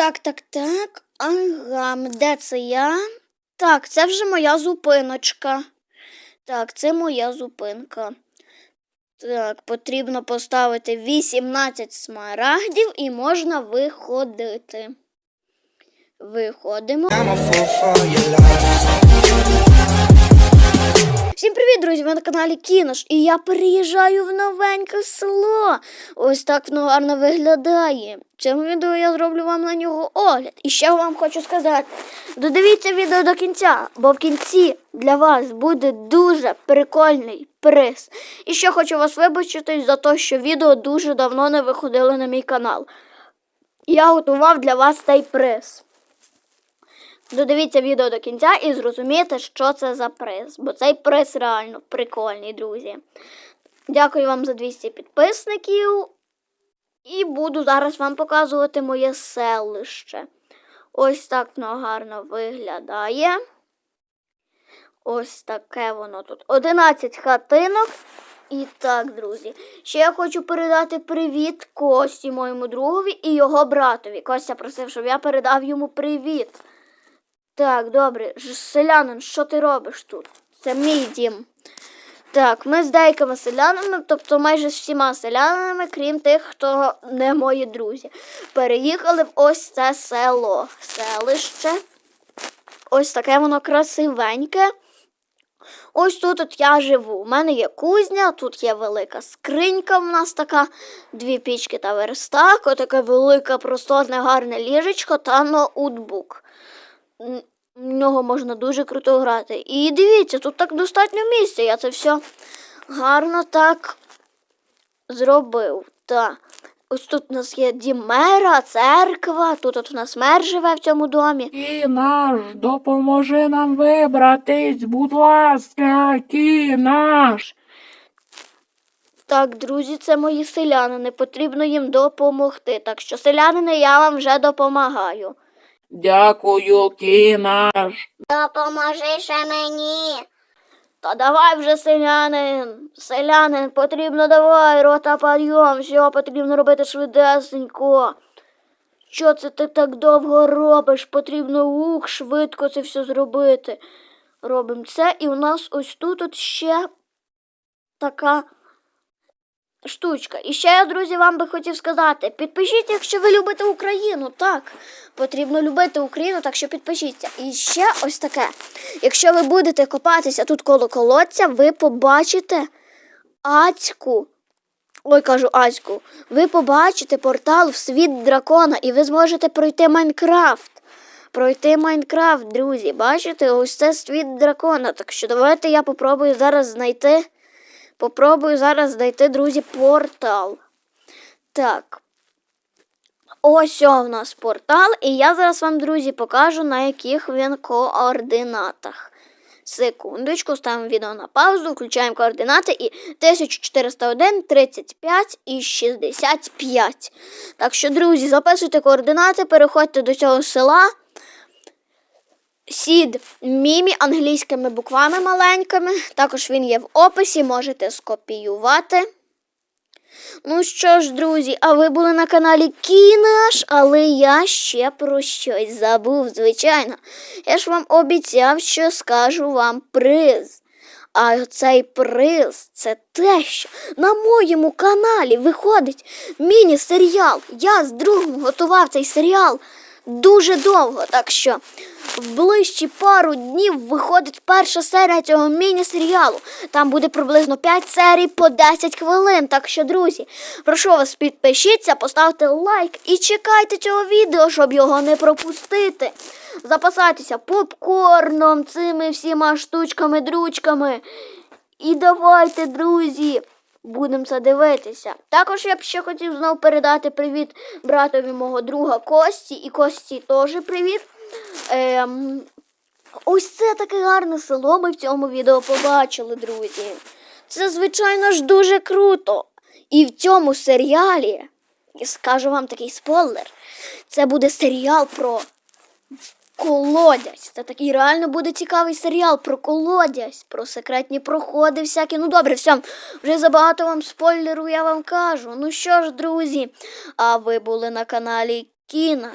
Так, так, так. Ага, де це я? Так, це вже моя зупиночка. Так, це моя зупинка. Так, потрібно поставити 18 смарагдів і можна виходити. Виходимо. Привіт, друзі! Ви на каналі Кінош. І я переїжджаю в новеньке село. Ось так воно гарно виглядає. В цьому відео я зроблю вам на нього огляд. І ще вам хочу сказати: додивіться відео до кінця, бо в кінці для вас буде дуже прикольний приз. І ще хочу вас вибачити за те, що відео дуже давно не виходили на мій канал. Я готував для вас цей приз. Додивіться відео до кінця і зрозумієте, що це за приз. Бо цей приз реально прикольний, друзі. Дякую вам за 200 підписників. І буду зараз вам показувати моє селище. Ось так воно гарно виглядає. Ось таке воно тут. 11 хатинок. І так, друзі. Ще я хочу передати привіт Кості, моєму другові і його братові. Костя просив, щоб я передав йому привіт. Так, добре. Селянин, що ти робиш тут? Це мій дім. Так, ми з деякими селянами, тобто майже з всіма селянами, крім тих, хто не мої друзі, переїхали в ось це село, селище. Ось таке воно красивеньке. Ось тут от я живу. У мене є кузня, тут є велика скринька в нас така, дві пічки та верстак, отаке велике, просторне, гарне ліжечко та ноутбук. В нього можна дуже круто грати. І дивіться, тут так достатньо місця. Я це все гарно так зробив. Та. Ось тут у нас є дім мера, церква, тут от у нас мер живе в цьому домі. Кінаш, допоможи нам вибратись, будь ласка, кінаш. Так, друзі, це мої селянини. Потрібно їм допомогти. Так що, селянини, я вам вже допомагаю. Дякую, кінаш. Допоможи ще мені. Та давай вже, селянин. Селянин, потрібно давай, рота підйом, все потрібно робити швидесенько. Що це ти так довго робиш? Потрібно ух, швидко це все зробити. Робимо це, і у нас ось тут от ще така штучка. І ще я, друзі, вам би хотів сказати: підпишіться, якщо ви любите Україну. Так, потрібно любити Україну, так що підпишіться. І ще ось таке. Якщо ви будете копатися тут коло колодця, ви побачите Ацьку. Ой, кажу Ацьку. Ви побачите портал в світ дракона, і ви зможете пройти Майнкрафт. Пройти Майнкрафт, друзі. Бачите, ось це світ дракона. Так що давайте я попробую зараз знайти. Попробую зараз знайти, друзі, портал. Так. Ось о, в нас портал, і я зараз вам, друзі, покажу, на яких він координатах. Секундочку, ставимо відео на паузу, включаємо координати і 1401, 35 і 65. Так що, друзі, записуйте координати, переходьте до цього села. Сід мімі англійськими буквами маленькими. Також він є в описі, можете скопіювати. Ну що ж, друзі, а ви були на каналі Кінаш, але я ще про щось забув, звичайно. Я ж вам обіцяв, що скажу вам приз. А цей приз це те, що на моєму каналі виходить міні-серіал. Я з другом готував цей серіал дуже довго, так що в ближчі пару днів виходить перша серія цього міні-серіалу. Там буде приблизно 5 серій по 10 хвилин. Так що, друзі, прошу вас, підпишіться, поставте лайк і чекайте цього відео, щоб його не пропустити. Запасайтеся попкорном, цими всіма штучками, дручками. І давайте, друзі, будемо це дивитися. Також я б ще хотів знов передати привіт братові мого друга Кості. І Кості теж привіт. Ем, ось це таке гарне село ми в цьому відео побачили, друзі. Це, звичайно ж, дуже круто. І в цьому серіалі, я скажу вам такий спойлер, це буде серіал про колодязь. Це такий реально буде цікавий серіал про колодязь, про секретні проходи всякі. Ну добре, все, вже забагато вам спойлеру я вам кажу. Ну що ж, друзі, а ви були на каналі Кіна.